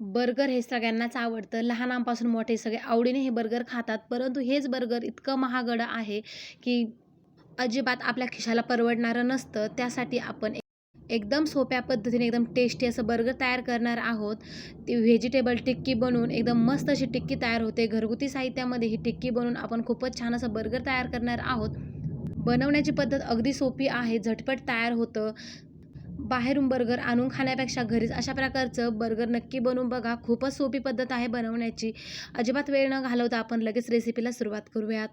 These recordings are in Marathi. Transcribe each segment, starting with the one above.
बर्गर हे सगळ्यांनाच आवडतं. लहानांपासून मोठे सगळे आवडीने हे बर्गर खातात. परंतु हेच बर्गर इतकं महागडं आहे की अजिबात आपल्या खिशाला परवडणारं नसतं. त्यासाठी आपण एक- एकदम सोप्या पद्धतीने एकदम टेस्टी असं बर्गर तयार करणार आहोत. ती व्हेजिटेबल टिक्की बनवून एकदम मस्त अशी टिक्की तयार होते. घरगुती साहित्यामध्ये ही टिक्की बनवून आपण खूपच छान असं बर्गर तयार करणार आहोत. बनवण्याची पद्धत अगदी सोपी आहे. झटपट तयार होतं. बाहेरून बर्गर आणून खाण्यापेक्षा घरीच अशा प्रकारचं बर्गर नक्की बनवून बघा. खूपच सोपी पद्धत आहे बनवण्याची. अजिबात वेळ न घालवता आपण लगेच रेसिपीला सुरुवात करूयात.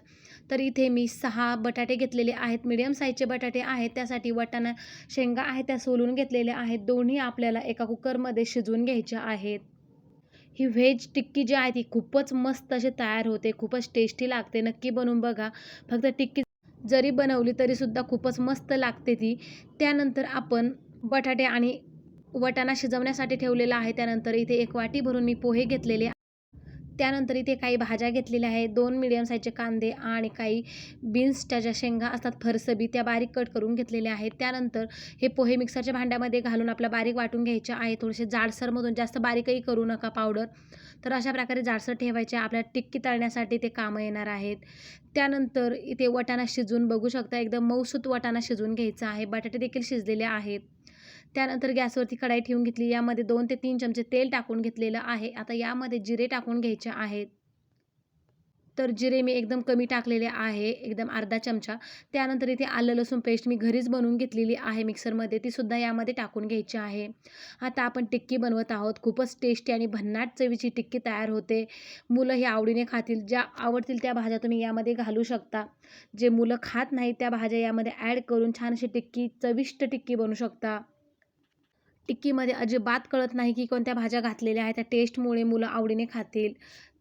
तर इथे मी सहा बटाटे घेतलेले आहेत. मीडियम साईजचे बटाटे आहेत. त्यासाठी वाटाणा शेंगा आहेत. त्या सोलून घेतलेल्या आहेत. दोन्ही आपल्याला एका कुकरमध्ये शिजवून घ्यायच्या आहेत. ही व्हेज टिक्की जी आहे ती खूपच मस्त अशी तयार होते. खूपच टेस्टी लागते. नक्की बनवून बघा. फक्त टिक्की जरी बनवली तरीसुद्धा खूपच मस्त लागते ती. त्यानंतर आपण बटाटे आणि वटाणा शिजवण्यासाठी ठेवलेला आहे. त्यानंतर इथे एक वाटी भरून मी पोहे घेतलेले. त्यानंतर इथे काही भाज्या घेतलेल्या आहेत. दोन मिडियम साईजचे कांदे आणि काही बीन्सच्या ज्या शेंगा असतात. फरसबी त्या बारीक कट करून घेतलेल्या आहेत. त्यानंतर हे पोहे मिक्सरच्या भांड्यामध्ये घालून आपल्या बारीक वाटून घ्यायचे आहे. थोडेसे जाडसरमधून जास्त बारीकही करू नका पावडर तर अशा प्रकारे जाडसर ठेवायचे. आपल्या टिक्की तळण्यासाठी ते कामं येणार आहेत. त्यानंतर इथे वटाणा शिजवून बघू शकता. एकदम मऊसूत वटाणा शिजवून घ्यायचा आहे. बटाटे देखील शिजलेले आहेत. त्यानंतर गॅसवरती कढाई ठेवून घेतली. यामध्ये दोन ते तीन चमचे तेल टाकून घेतलेलं आहे. आता यामध्ये जिरे टाकून घ्यायचे आहेत. तर जिरे मी एकदम कमी टाकलेले आहे. एकदम अर्धा चमचा. त्यानंतर इथे आलं लसूण पेस्ट मी घरीच बनवून घेतलेली आहे मिक्सरमध्ये. तीसुद्धा यामध्ये टाकून घ्यायची आहे. आता आपण टिक्की बनवत आहोत. खूपच टेस्टी आणि भन्नाट चवीची टिक्की तयार होते. मुलं ही आवडीने खातील. ज्या आवडतील त्या भाज्या तुम्ही यामध्ये घालू शकता. जे मुलं खात नाहीत त्या भाज्या यामध्ये ॲड करून छान अशी टिक्की चविष्ट टिक्की बनवू शकता. टिक्कीमध्ये अजिबात कळत नाही की कोणत्या भाज्या घातलेल्या आहेत. त्या टेस्टमुळे मुलं आवडीने खातील.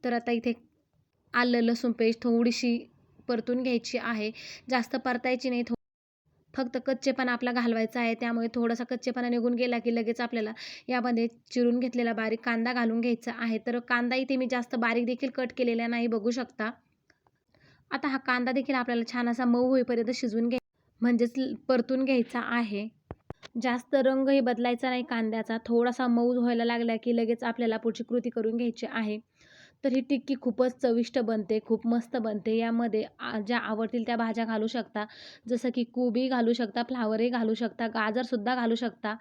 तर आता इथे आलं लसूण पेस्ट थोडीशी परतून घ्यायची आहे. जास्त परतायची नाही थो फक्त कच्चेपणा आपला घालवायचा आहे. त्यामुळे थोडासा कच्चेपणा निघून गेला की लगेच आपल्याला यामध्ये चिरून घेतलेला बारीक कांदा घालून घ्यायचा आहे. तर कांदा इथे मी जास्त बारीक देखील कट केलेला नाही बघू शकता. आता हा कांदा देखील आपल्याला छान असा मऊ होईपर्यंत शिजवून घ्याय म्हणजेच परतून घ्यायचा आहे. जास्त रंगही बदलायचा नाही कांद्याचा. थोडासा मऊ व्हायला लागला की लगेच आपल्याला पुढची कृती करून घ्यायची आहे. तर ही टिक्की खूपच चविष्ट बनते खूप मस्त बनते. यामध्ये ज्या आवडतील त्या भाज्या घालू शकता. जसं की कोबी घालू शकता फ्लावरही घालू शकता गाजरसुद्धा घालू शकता.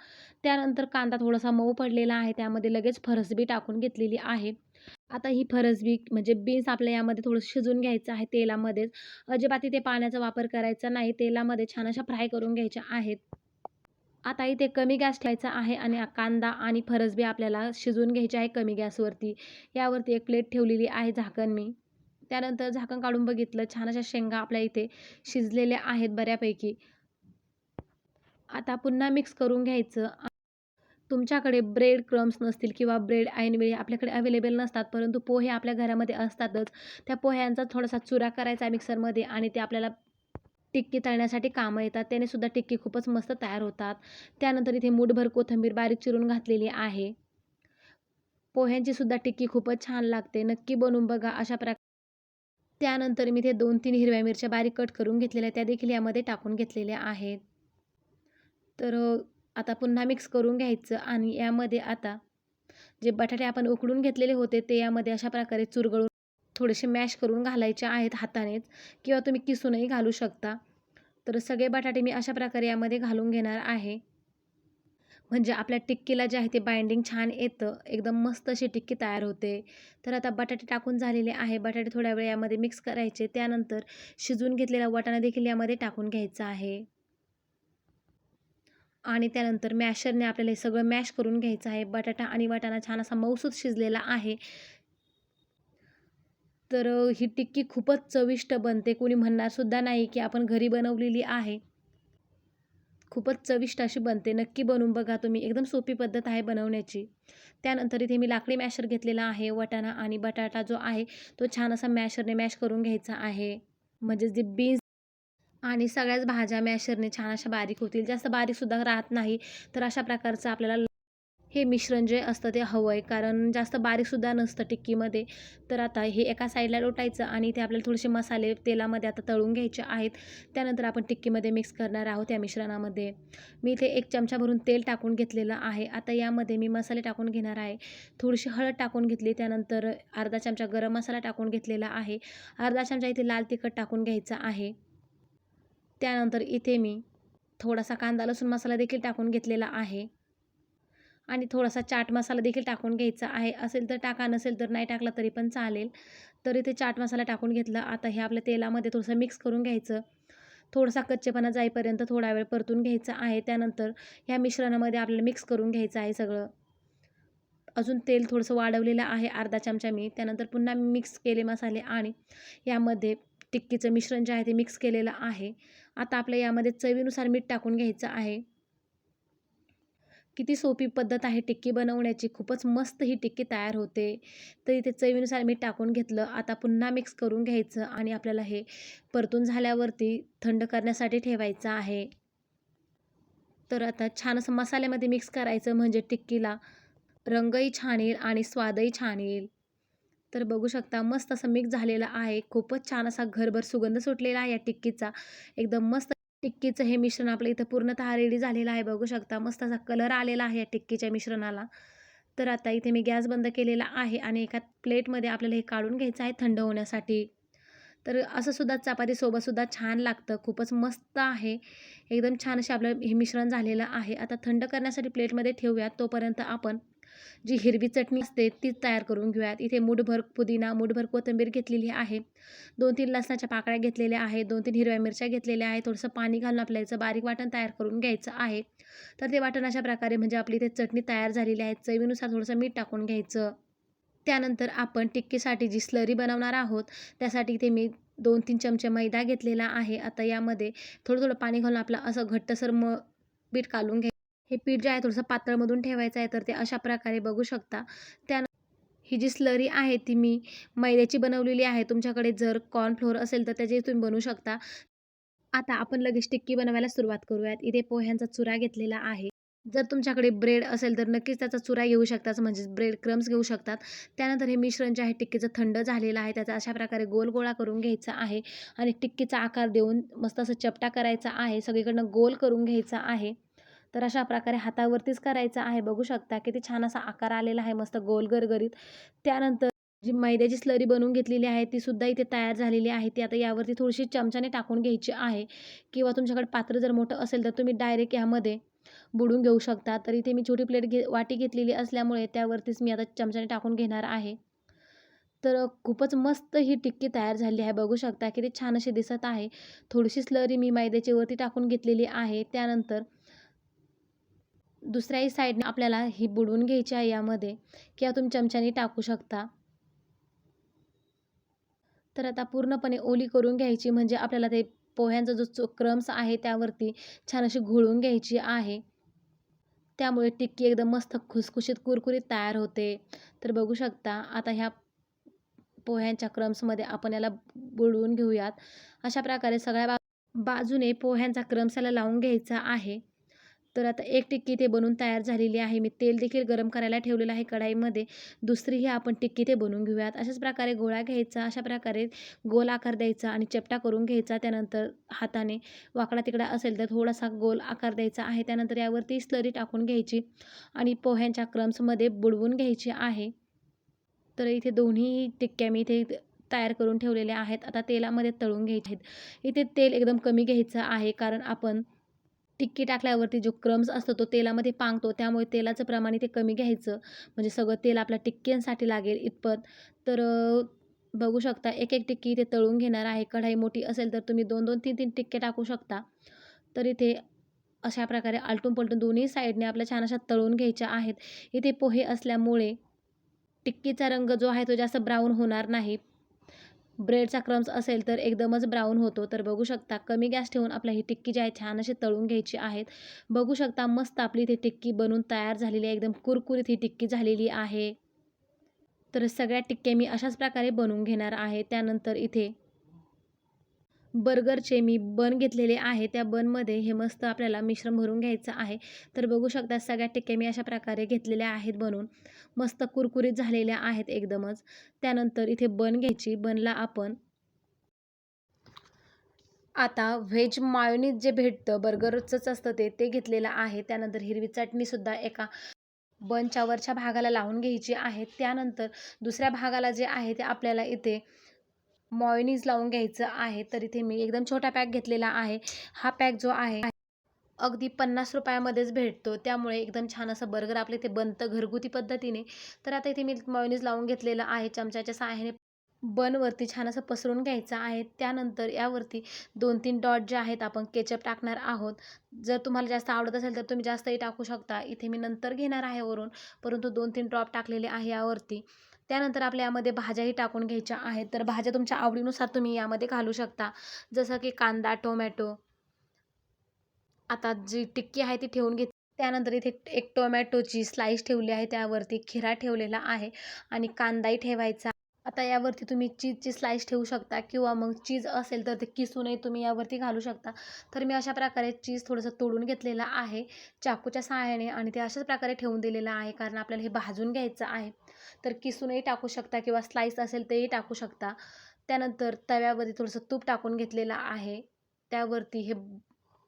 त्यानंतर कांदा थोडासा मऊ पडलेला आहे. त्यामध्ये लगेच फरसबी टाकून घेतलेली आहे. आता ही फरसबी म्हणजे बीन्स आपल्या यामध्ये थोडं शिजून घ्यायचं आहे तेलामध्येच. अजिबात इथे पाण्याचा वापर करायचा नाही. तेलामध्ये छान अशा फ्राय करून घ्यायच्या आहेत. आता इथे कमी गॅस ठेवायचा आहे आणि कांदा आणि फरसबी आपल्याला शिजवून घ्यायची आहे कमी गॅसवरती. यावरती एक प्लेट ठेवलेली आहे झाकण मी. त्यानंतर झाकण काढून बघितलं छान अशा शेंगा आपल्या इथे शिजलेल्या आहेत बऱ्यापैकी. आता पुन्हा मिक्स करून घ्यायचं. तुमच्याकडे ब्रेड क्रम्स नसतील किंवा ब्रेड ऐनवेळी आपल्याकडे अवेलेबल नसतात परंतु पोहे आपल्या घरामध्ये असतातच. त्या पोह्यांचा थोडासा चुरा करायचा मिक्सरमध्ये आणि ते आपल्याला टिक्की तळण्यासाठी कामं येतात. त्याने सुद्धा टिक्की खूपच मस्त तयार होतात. त्यानंतर इथे मूठभर कोथिंबीर बारीक चिरून घातलेली आहे. पोह्यांची सुद्धा टिक्की खूपच छान लागते. नक्की बनवून बघा अशा प्रकार त्यानंतर मी ते दोन तीन हिरव्या मिरच्या बारीक कट करून घेतलेल्या त्या देखील यामध्ये टाकून घेतलेल्या आहेत. तर आता पुन्हा मिक्स करून घ्यायचं आणि यामध्ये आता जे बटाटे आपण उकडून घेतलेले होते ते यामध्ये अशा प्रकारे चुरगळून थोडेसे मॅश करून घालायचे आहेत हातानेच किंवा तुम्ही किसूनही घालू शकता. तर सगळे बटाटे मी अशा प्रकारे यामध्ये घालून घेणार आहे. म्हणजे आपल्या टिक्कीला जे आहे ते बाइंडिंग छान येतं. एकदम मस्त अशी टिक्की तयार होते. तर आता बटाटे टाकून झालेले आहे. बटाटे थोड्या वेळ यामध्ये मिक्स करायचे. त्यानंतर शिजवून घेतलेला वाटाणा देखील यामध्ये टाकून घ्यायचा आहे. आणि त्यानंतर मॅशरने आपल्याला हे सगळं मॅश करून घ्यायचं आहे. बटाटा आणि वाटाणा छान असा मौसूद शिजलेला आहे. तर ही टिक्की खूपच चविष्ट बनते. कोणी म्हणणारसुद्धा नाही की आपण घरी बनवलेली आहे. खूपच चविष्ट अशी बनते. नक्की बनवून बघा तुम्ही. एकदम सोपी पद्धत आहे बनवण्याची. त्यानंतर इथे मी लाकडी मॅशर घेतलेला आहे. वटाणा आणि बटाटा जो आहे तो छान असा मॅशरने मॅश करून घ्यायचा आहे. म्हणजे जे बीन्स आणि सगळ्याच भाज्या मॅशरने छान अशा बारीक होतील. जास्त बारीकसुद्धा राहत नाही. तर अशा प्रकारचं आपल्याला हे मिश्रण जे असतं ते हवं आहे. कारण जास्त बारीकसुद्धा नसतं टिक्कीमध्ये. तर आता हे एका साईडला लोटायचं आणि ते आपल्याला थोडेसे मसाले तेलामध्ये आता तळून घ्यायचे आहेत. त्यानंतर आपण टिक्कीमध्ये मिक्स करणार आहोत या मिश्रणामध्ये. मी इथे एक चमचा भरून तेल टाकून घेतलेलं आहे. आता यामध्ये मी मसाले टाकून घेणार आहे. थोडीशी हळद टाकून घेतली. त्यानंतर अर्धा चमचा गरम मसाला टाकून घेतलेला आहे. अर्धा चमचा इथे लाल तिखट टाकून घ्यायचा आहे. त्यानंतर इथे मी थोडासा कांदा लसूण मसाला देखील टाकून घेतलेला आहे. आणि थोडासा चाट मसाला देखील टाकून घ्यायचा आहे. असेल तर टाका नसेल तर नाही टाकला तरी पण चालेल. तर इथे चाट मसाला टाकून घेतला. आता हे आपल्या तेलामध्ये थोडंसं मिक्स करून घ्यायचं. थोडासा कच्चेपणा जाईपर्यंत थोडा वेळ परतून घ्यायचा आहे. त्यानंतर ह्या मिश्रणामध्ये आपल्याला मिक्स करून घ्यायचं आहे सगळं. अजून तेल थोडंसं वाढवलेलं आहे अर्धा चमचा मी. त्यानंतर पुन्हा मिक्स केले मसाले आणि यामध्ये टिक्कीचं मिश्रण जे आहे ते मिक्स केलेलं आहे. आता आपल्या यामध्ये चवीनुसार मीठ टाकून घ्यायचं आहे. किती सोपी पद्धत आहे टिक्की बनवण्याची. खूपच मस्त ही टिक्की तयार होते. तर इथे चवीनुसार मी टाकून घेतलं. आता पुन्हा मिक्स करून घ्यायचं आणि आपल्याला हे परतून झाल्यावरती थंड करण्यासाठी ठेवायचं आहे. तर आता छान असं मसाल्यामध्ये मिक्स करायचं म्हणजे टिक्कीला रंगही छान येईल आणि स्वादही छान येईल. तर बघू शकता मस्त असं मिक्स झालेलं आहे. खूपच छान असा घरभर सुगंध सुटलेला आहे या टिक्कीचा. एकदम मस्त टिक्कीचं हे मिश्रण आपलं इथं पूर्णतः रेडी झालेलं आहे बघू शकता. मस्त असा कलर आलेला आहे या टिक्कीच्या मिश्रणाला. तर आता इथे मी गॅस बंद केलेला आहे आणि एका प्लेटमध्ये आपल्याला हे काढून घ्यायचं आहे थंड होण्यासाठी. तर असं सुद्धा चपातीसोबतसुद्धा छान लागतं. खूपच मस्त आहे. एकदम छान असे आपलं हे मिश्रण झालेलं आहे. आता थंड करण्यासाठी प्लेटमध्ये ठेवूयात. तोपर्यंत आपण जी हिरवी चटणी असते ती तयार करून घेऊयात. इथे मुठभर पुदिना मुठभर कोथिंबीर घेतलेली आहे. दोन तीन लसणाच्या पाकळ्या घेतलेल्या आहेत. दोन तीन हिरव्या मिरच्या घेतलेल्या आहेत. थोडंसं पाणी घालून आपल्या याचं बारीक वाटण तयार करून घ्यायचं आहे. तर ते वाटण अशा प्रकारे म्हणजे आपली इथे चटणी तयार झालेली आहे. चवीनुसार थोडंसं मीठ टाकून घ्यायचं. त्यानंतर आपण टिक्कीसाठी जी स्लरी बनवणार आहोत त्यासाठी इथे मी दोन तीन चमचे मैदा घेतलेला आहे. आता यामध्ये थोडं थोडं पाणी घालून आपलं असं घट्टसर म पीठ काढून घ्याय हे पीठ जे आहे थोडंसं पातळमधून ठेवायचं आहे तर ते अशा प्रकारे बघू शकता. त्या ही जी स्लरी आहे ती मी मैद्याची बनवलेली आहे. तुमच्याकडे जर कॉर्नफ्लोअर असेल तर त्याची तुम्ही बनवू शकता. आता आपण लगेच टिक्की बनवायला सुरुवात करूयात. इथे पोह्यांचा चुरा घेतलेला आहे. जर तुमच्याकडे ब्रेड असेल तर नक्कीच त्याचा चुरा घेऊ शकतात म्हणजेच ब्रेड क्रम्स घेऊ शकतात. त्यानंतर हे मिश्रण जे आहे टिक्कीचं थंड झालेलं आहे त्याचा अशा प्रकारे गोल गोळा करून घ्यायचा आहे आणि टिक्कीचा आकार देऊन मस्त असं चपटा करायचा आहे. सगळीकडनं गोल करून घ्यायचा आहे. तर अशा प्रकारे हातावरतीच करायचं आहे. बघू शकता किती छान असा आकार आलेला आहे मस्त गोल गरगरीत. त्यानंतर जी मैद्याची स्लरी बनवून घेतलेली आहे ती सुद्धा इथे तयार झालेली आहे. ती आता यावरती थोडीशी चमच्याने टाकून घ्यायची आहे. किंवा तुमच्याकडे पात्र जर मोठं असेल तर तुम्ही डायरेक्ट यामध्ये बुडून घेऊ शकता. तर इथे मी छोटी प्लेट घे वाटी घेतलेली असल्यामुळे त्यावरतीच मी आता चमच्याने टाकून घेणार आहे. तर खूपच मस्त ही टिक्की तयार झाली आहे. बघू शकता किती छान अशी दिसत आहे. थोडीशी स्लरी मी मैद्याची वरती टाकून घेतलेली आहे. त्यानंतर दुसऱ्याही साईडने आपल्याला ही बुडवून घ्यायची आहे यामध्ये किंवा तुम्ही चमच्याने टाकू शकता. तर आता पूर्णपणे ओली करून घ्यायची म्हणजे आपल्याला ते पोह्यांचा जो चो क्रम्स आहे त्यावरती छान अशी घोळून घ्यायची आहे. त्यामुळे टिक्की एकदम मस्त खुसखुशीत कुरकुरीत तयार होते. तर बघू शकता आता ह्या पोह्यांच्या क्रम्समध्ये आपण याला बुडवून घेऊयात. अशा प्रकारे सगळ्या बा बाजूने पोह्यांचा क्रम्स याला लावून घ्यायचा आहे. तर आता एक टिक्की ते बनवून तयार झालेली आहे. मी तेल देखील गरम करायला ठेवलेलं आहे कढाईमध्ये. दुसरीही आपण टिक्की ते बनवून घेऊयात. अशाच प्रकारे गोळा घ्यायचा अशा प्रकारे गोल आकार द्यायचा आणि चपटा करून घ्यायचा. त्यानंतर हाताने वाकडा तिकडा असेल तर थोडासा गोल आकार द्यायचा आहे. त्यानंतर यावरती स्लरी टाकून घ्यायची आणि पोह्यांच्या क्रम्समध्ये बुडवून घ्यायची आहे. तर इथे दोन्ही टिक्क्या मी इथे तयार करून ठेवलेल्या आहेत. आता तेलामध्ये तळून घ्यायचे आहेत. इथे तेल एकदम कमी घ्यायचं आहे कारण आपण टिक्की टाकल्यावरती जो क्रम्स असतो तो तेलामध्ये पांगतो. त्यामुळे तेलाचं प्रमाण इथे कमी घ्यायचं. म्हणजे सगळं तेल आपल्या टिक्क्यांसाठी लागेल इतपत. तर बघू शकता एक एक टिक्की इथे तळून घेणार आहे. कढाई मोठी असेल तर तुम्ही दोन दोन तीन तीन टिक्के टाकू शकता. तर इथे अशा प्रकारे आलटून पलटून दोन्ही साईडने आपल्या छान अशा तळून घ्यायच्या आहेत. इथे पोहे असल्यामुळे टिक्कीचा रंग जो आहे तो जास्त ब्राऊन होणार नाही. ब्रेडचा क्रम्स असेल तर एकदमच ब्राऊन होतो. तर बघू शकता कमी गॅस ठेवून आपल्या ही टिक्की जी आहे छान अशी तळून घ्यायची आहेत. बघू शकता मस्त आपली इथे टिक्की बनवून तयार झालेली आहे. एकदम कुरकुरीत ही टिक्की झालेली आहे. तर सगळ्या टिक्क्या मी अशाच प्रकारे बनवून घेणार आहे. त्यानंतर इथे बर्गरचे मी बन घेतलेले आहे. त्या बनमध्ये हे मस्त आपल्याला मिश्रण भरून घ्यायचं आहे. तर बघू शकता सगळ्या टिक्क्या मी अशा प्रकारे घेतलेल्या आहेत बनवून मस्त कुरकुरीत झालेल्या आहेत एकदमच. त्यानंतर इथे बन घ्यायची. बनला आपण आता व्हेज मायोनीज जे भेटतं बर्गरचंच असतं ते ते घेतलेलं आहे. त्यानंतर हिरवी चटणीसुद्धा एका बनच्या वरच्या भागाला लावून घ्यायची आहे. त्यानंतर दुसऱ्या भागाला जे आहे ते आपल्याला इथे मॉयनीज लावून घ्यायचं आहे तर इथे मी एकदम छोटा पॅक घेतलेला आहे. हा पॅक जो आहे अगदी पन्नास रुपयामध्येच भेटतो. त्यामुळे एकदम छान असं बर्गर आपलं इथे बनतं घरगुती पद्धतीने. तर आता इथे मी मॉयनीज लावून घेतलेलं आहे चमच्याच्या सहाय्याने. बनवरती छान असं पसरून घ्यायचं आहे. त्यानंतर यावरती दोन तीन डॉट जे आहेत आपण केचप टाकणार आहोत. जर तुम्हाला जास्त आवडत असेल तर तुम्ही जास्तही टाकू शकता. इथे मी नंतर घेणार आहे वरून परंतु दोन तीन ड्रॉप टाकलेले आहे यावरती. त्यानंतर आपल्या यामध्ये भाज्याही टाकून घ्यायच्या आहेत. तर भाज्या तुमच्या आवडीनुसार तुम्ही यामध्ये घालू शकता. जसं की कांदा टोमॅटो. आता जी टिक्की आहे ती ठेवून घेत त्यानंतर इथे एक टोमॅटोची स्लाईस ठेवली आहे. त्यावरती खिरा ठेवलेला आहे आणि कांदाही ठेवायचा. आता यावरती तुम्ही चीजची स्लाईस ठेवू शकता किंवा मग चीज असेल तर ते किसूनही तुम्ही यावरती घालू शकता. तर मी अशा प्रकारे चीज थोडंसं तोडून घेतलेलं आहे. चाकूच्या सहाय्याने आणि ते अशाच प्रकारे ठेवून दिलेलं आहे कारण आपल्याला हे भाजून घ्यायचं आहे. तर किसूनही टाकू शकता किंवा स्लाईस असेल तेही टाकू शकता. त्यानंतर तव्यावरती थोडंसं तूप टाकून घेतलेलं आहे. त्यावरती हे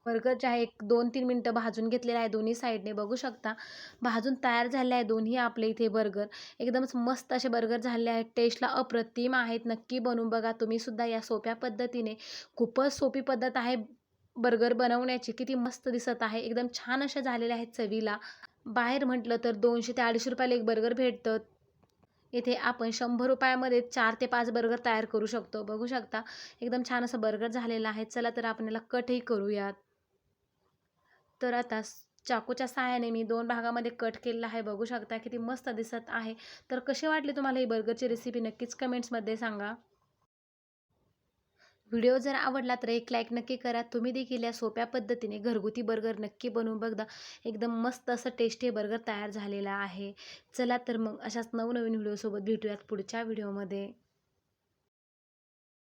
बर्गर जे आहे एक दोन तीन मिनटं भाजून घेतलेलं आहे दोन्ही साईडने बघू शकता भाजून तयार झाले आहे दोन्ही आपले इथे बर्गर. एकदमच मस्त असे बर्गर झाले आहेत. टेस्टला अप्रतिम आहेत. नक्की बनवून बघा तुम्हीसुद्धा या सोप्या पद्धतीने. खूपच सोपी पद्धत आहे बर्गर बनवण्याची. किती मस्त दिसत आहे. एकदम छान असे झालेले आहेत चवीला. बाहेर म्हटलं तर दोनशे ते अडीचशे रुपयाला एक बर्गर भेटतं. इथे आपण शंभर रुपयामध्ये चार ते पाच बर्गर तयार करू शकतो. बघू शकता एकदम छान असं बर्गर झालेलं आहे. चला तर आपण याला कटही करूयात. तर आता चाकूच्या सहाय्याने मी दोन भागामध्ये कट केलेला आहे. बघू शकता किती मस्त दिसत आहे. तर कसे वाटले तुम्हाला ही बर्गरची रेसिपी नक्कीच कमेंट्समध्ये सांगा. व्हिडिओ जर आवडला तर एक लाईक नक्की करा. तुम्ही देखील या सोप्या पद्धतीने घरगुती बर्गर नक्की बनवून बघा. एकदम मस्त असं टेस्टी बर्गर तयार झालेला आहे. चला तर मग अशाच नवनवीन व्हिडिओसोबत भेटूयात पुढच्या व्हिडिओमध्ये.